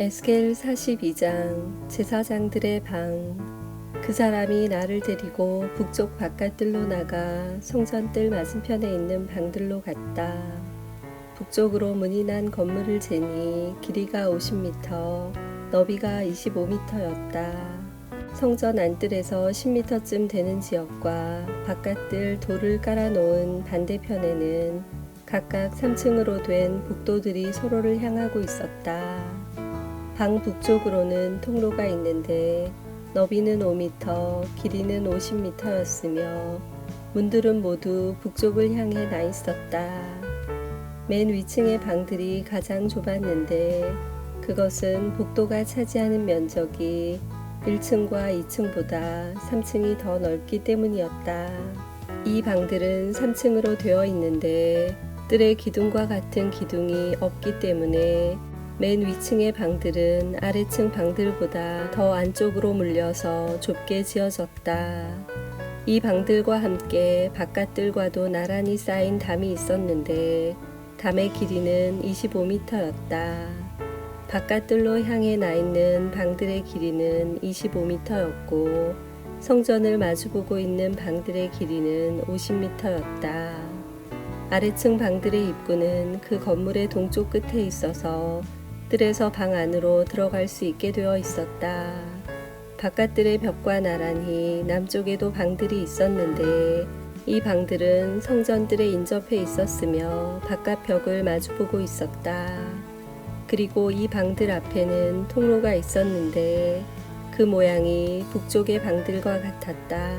에스겔 42장 제사장들의 방 그 사람이 나를 데리고 북쪽 바깥들로 나가 성전뜰 맞은편에 있는 방들로 갔다. 북쪽으로 문이 난 건물을 재니 길이가 50m, 너비가 25m였다. 성전 안뜰에서 10m쯤 되는 지역과 바깥뜰 돌을 깔아놓은 반대편에는 각각 3층으로 된 복도들이 서로를 향하고 있었다. 방 북쪽으로는 통로가 있는데 너비는 5m, 길이는 50m였으며 문들은 모두 북쪽을 향해 나 있었다. 맨 위층의 방들이 가장 좁았는데 그것은 복도가 차지하는 면적이 1층과 2층보다 3층이 더 넓기 때문이었다. 이 방들은 3층으로 되어 있는데 뜰의 기둥과 같은 기둥이 없기 때문에 맨 위층의 방들은 아래층 방들보다 더 안쪽으로 물려서 좁게 지어졌다. 이 방들과 함께 바깥들과도 나란히 쌓인 담이 있었는데 담의 길이는 25m였다. 바깥들로 향해 나 있는 방들의 길이는 25m였고 성전을 마주보고 있는 방들의 길이는 50m였다. 아래층 방들의 입구는 그 건물의 동쪽 끝에 있어서 뜰에서 방 안으로 들어갈 수 있게 되어 있었다. 바깥뜰의 벽과 나란히 남쪽에도 방들이 있었는데 이 방들은 성전들에 인접해 있었으며 바깥 벽을 마주보고 있었다. 그리고 이 방들 앞에는 통로가 있었는데 그 모양이 북쪽의 방들과 같았다.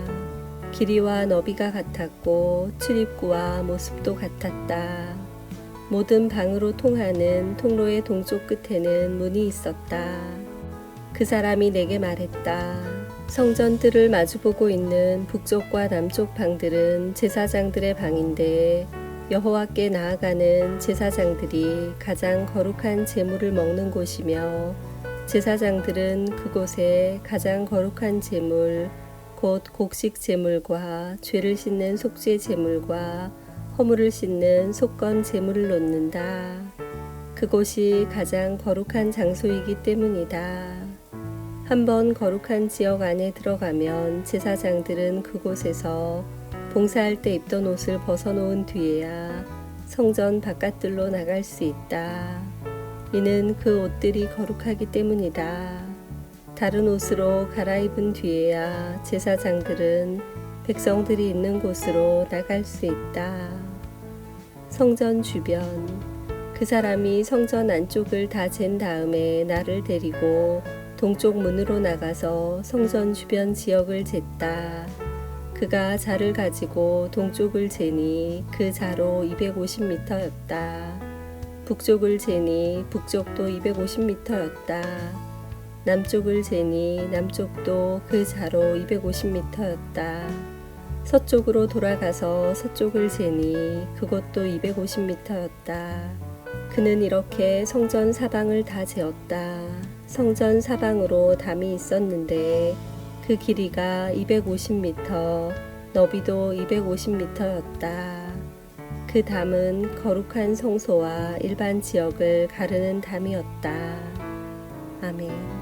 길이와 너비가 같았고 출입구와 모습도 같았다. 모든 방으로 통하는 통로의 동쪽 끝에는 문이 있었다. 그 사람이 내게 말했다. 성전들을 마주보고 있는 북쪽과 남쪽 방들은 제사장들의 방인데 여호와께 나아가는 제사장들이 가장 거룩한 제물을 먹는 곳이며 제사장들은 그곳에 가장 거룩한 제물 곧 곡식 제물과 죄를 씻는 속죄 제물과 허물을 씻는 속건 제물을 놓는다. 그곳이 가장 거룩한 장소이기 때문이다. 한번 거룩한 지역 안에 들어가면 제사장들은 그곳에서 봉사할 때 입던 옷을 벗어놓은 뒤에야 성전 바깥들로 나갈 수 있다. 이는 그 옷들이 거룩하기 때문이다. 다른 옷으로 갈아입은 뒤에야 제사장들은 백성들이 있는 곳으로 나갈 수 있다. 성전 주변 그 사람이 성전 안쪽을 다 잰 다음에 나를 데리고 동쪽 문으로 나가서 성전 주변 지역을 쟀다. 그가 자를 가지고 동쪽을 재니 그 자로 250m였다. 북쪽을 재니 북쪽도 250m였다. 남쪽을 재니 남쪽도 그 자로 250m였다. 서쪽으로 돌아가서 서쪽을 재니 그것도 250m였다. 그는 이렇게 성전 사방을 다 재었다. 성전 사방으로 담이 있었는데 그 길이가 250m, 너비도 250m였다. 그 담은 거룩한 성소와 일반 지역을 가르는 담이었다. 아멘.